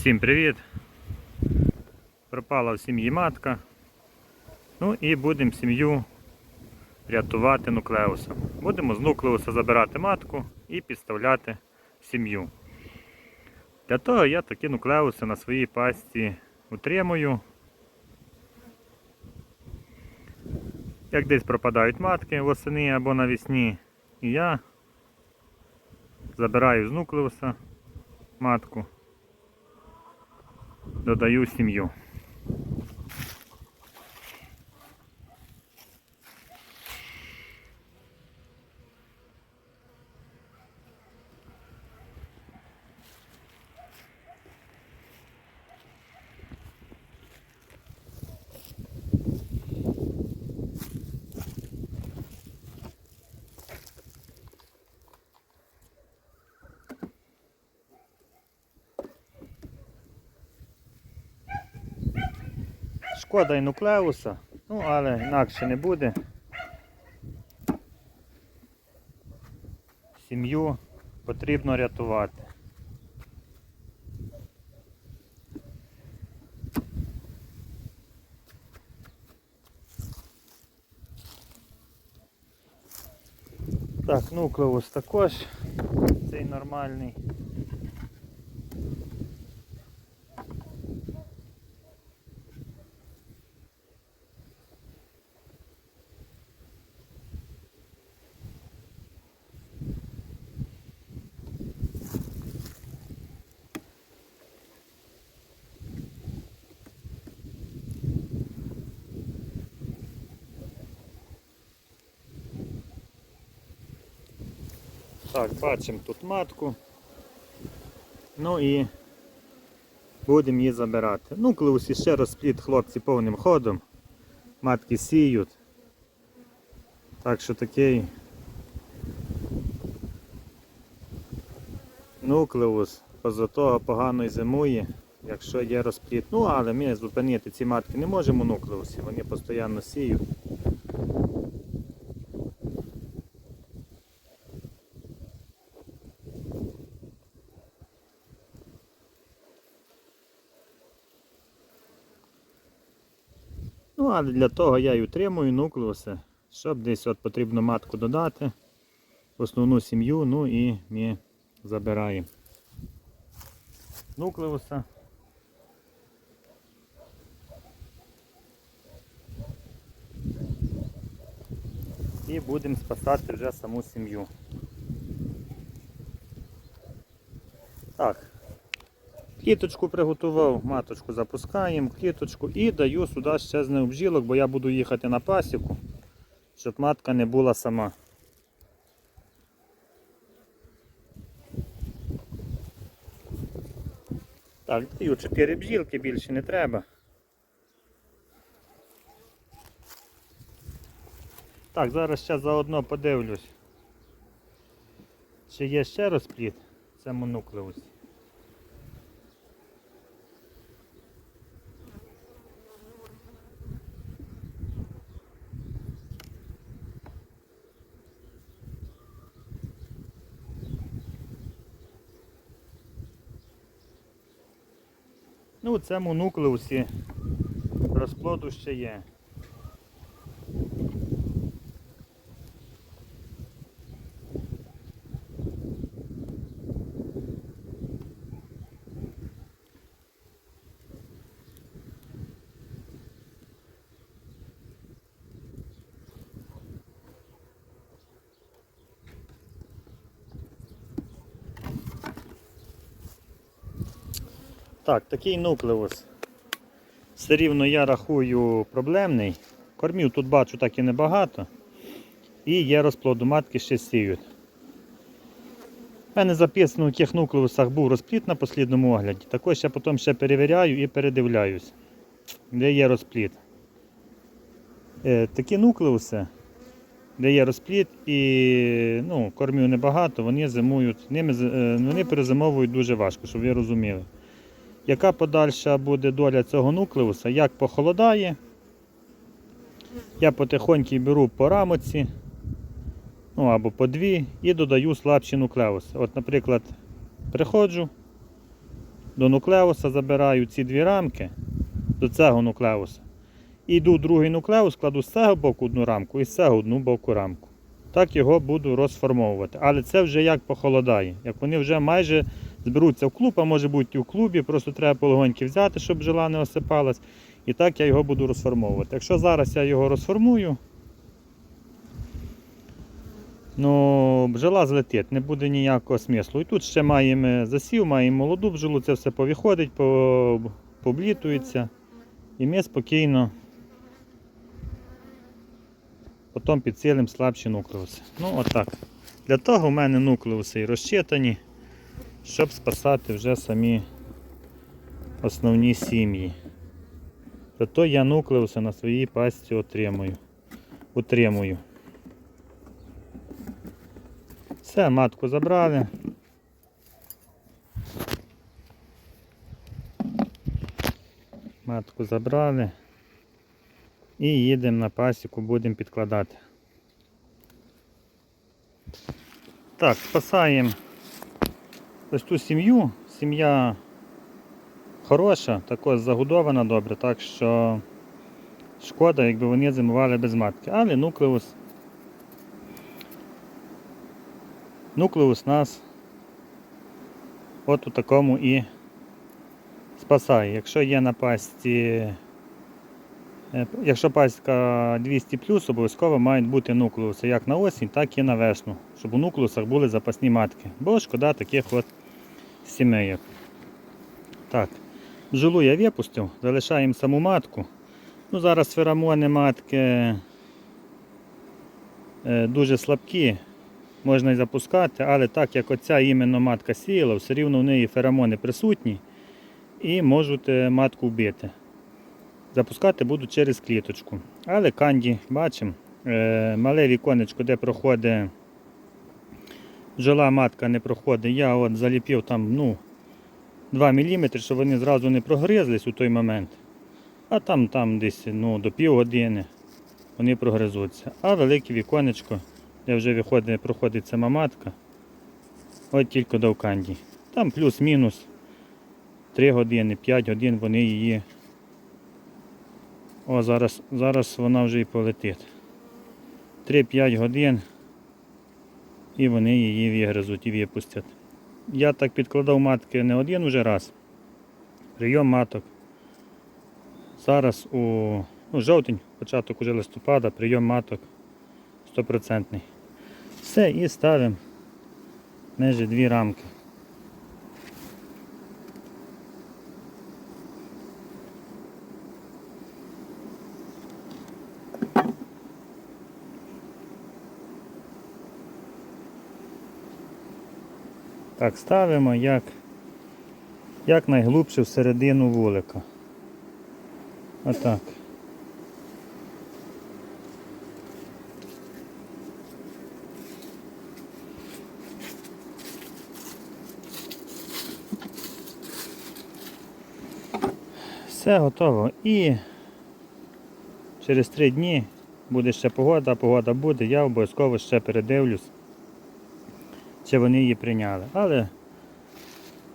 Всім привіт! Пропала в сім'ї матка. Ну і будемо сім'ю рятувати нуклеусом. Будемо з нуклеуса забирати матку і підставляти сім'ю. Для того я такі нуклеуси на своїй пасті утримую. Як десь пропадають матки восени або навесні, і я забираю з нуклеуса матку додаю сім'ю. Шкода і нуклеуса, ну але інакше не буде. Сім'ю потрібно рятувати. Так, нуклеус також, цей нормальний. Так, бачимо тут матку. Ну і будемо її забирати. Ну, Нуклеус іще розпліт хлопці повним ходом. Матки сіють. Так що такий нуклеус поза того погано зимує, якщо є розпліт. Ну, але ми зупинити ці матки не можемо нуклеусі, вони постійно сіють. Але для того я і утримую нуклеуси, щоб десь от потрібно матку додати, основну сім'ю, ну і ми забираємо нуклеуса. І будемо спасати вже саму сім'ю. Так, Кліточку приготував, маточку запускаємо, кліточку і даю сюди ще з необжілок, бо я буду їхати на пасіку, щоб матка не була сама. Так, даю 4 бджілки, більше не треба. Так, зараз ще заодно подивлюсь, чи є ще розпліт в цьому Ну, у цьому нуклеусі розплоду ще є. Так, такий нуклеус. Все рівно я рахую проблемний. Кормів тут бачу так і небагато. І є розплоду матки ще сіють. У мене записано, у яких нуклеусах був розпліт на послідному огляді. Також я потім ще перевіряю і передивляюсь, де є розпліт. Е, такі нуклеуси, де є розпліт і ну, кормів небагато, вони зимують, ними, е, вони перезимовують дуже важко, щоб ви розуміли. Яка подальша буде доля цього нуклеуса? Як похолодає, я потихоньку беру по рамоці, ну або по дві, і додаю слабші нуклеуси. От, наприклад, приходжу, до нуклеуса забираю ці дві рамки до цього нуклеуса. І йду другий нуклеус, кладу з цього боку одну рамку і з цього одну боку рамку. Так його буду розформовувати. Але це вже як похолодає. Як вони вже майже зберуться в клуб, а може бути і в клубі, просто треба полегоньки взяти, щоб бджола не осипалась. І так я його буду розформовувати. Якщо зараз я його розформую, ну, бджола злетить, не буде ніякого смислу. І тут ще маємо засів, маємо молоду бджолу, це все повиходить, поблітується. І ми спокійно потім підсилимо слабші нуклеуси. Ну, отак. Для того в мене нуклеуси розчитані, щоб спасати вже самі основні сім'ї. Зато я нуклеуси на своїй пасті отримую. утримую. Все, матку забрали. Матку забрали. І їдемо на пасіку, будемо підкладати. Так, спасаємо ось ту сім'ю. Сім'я хороша, також загодована добре, так що шкода, якби вони зимували без матки. Але нуклеус. Нуклеус нас от у такому і спасає. Якщо є на пасті Е, Якщо паська 200 обов'язково мають бути нуклеуси як на осінь, так і на весну, щоб у нуклеусах були запасні матки. Бо шкода таких от сімейок. Так, бджолу я випустив, залишаємо саму матку. Ну, Зараз феромони матки е, дуже слабкі, можна і запускати, але так як оця іменно матка сіяла, все рівно в неї феромони присутні і можуть е, матку вбити. Запускати буду через кліточку. Але канді, бачимо, е, мале віконечко, де проходить бджола матка не проходить. Я от заліпив там ну, 2 мм, щоб вони зразу не прогризлись у той момент. А там там десь ну, до пів години вони прогризуться. А велике віконечко, де вже виходить, проходить сама матка, от тільки до канді. Там плюс-мінус 3 години, 5 годин вони її. О, зараз, зараз вона вже і полетить. 3-5 годин і вони її вигризуть і випустять. Я так підкладав матки не один вже раз. Прийом маток. Зараз у ну, жовтень, початок уже листопада, прийом маток 100%. Все, і ставимо межі дві рамки. Так, ставимо як, як найглубше всередину вулика. Отак. Все готово. І через три дні буде ще погода, погода буде, я обов'язково ще передивлюсь чи вони її прийняли. Але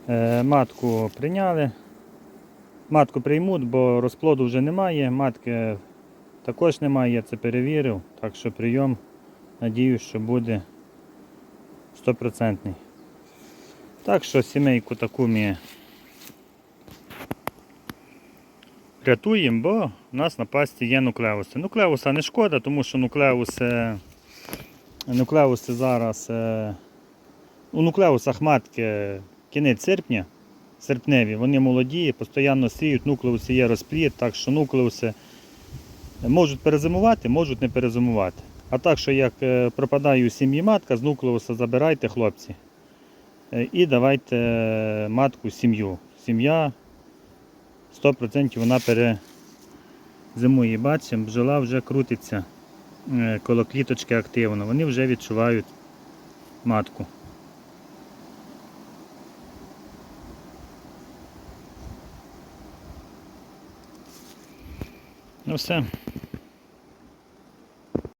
е, матку прийняли. Матку приймуть, бо розплоду вже немає, матки також немає, я це перевірив, так що прийом, надіюсь, що буде стопроцентний. Так що сімейку таку ми рятуємо, бо у нас на пасті є нуклеуси. Нуклеуса не шкода, тому що нуклеуси, нуклеуси зараз. У нуклеусах матки кінець серпня, серпневі, вони молоді, постійно сіють, нуклеуси є розплід, так що нуклеуси можуть перезимувати, можуть не перезимувати. А так, що як е, пропадає у сім'ї матка, з нуклеуса забирайте хлопці. Е, І давайте е, матку сім'ю. Сім'я 100% вона перезимує. Бачимо, бджола вже крутиться коло кліточки активно, вони вже відчувають матку. Ну все.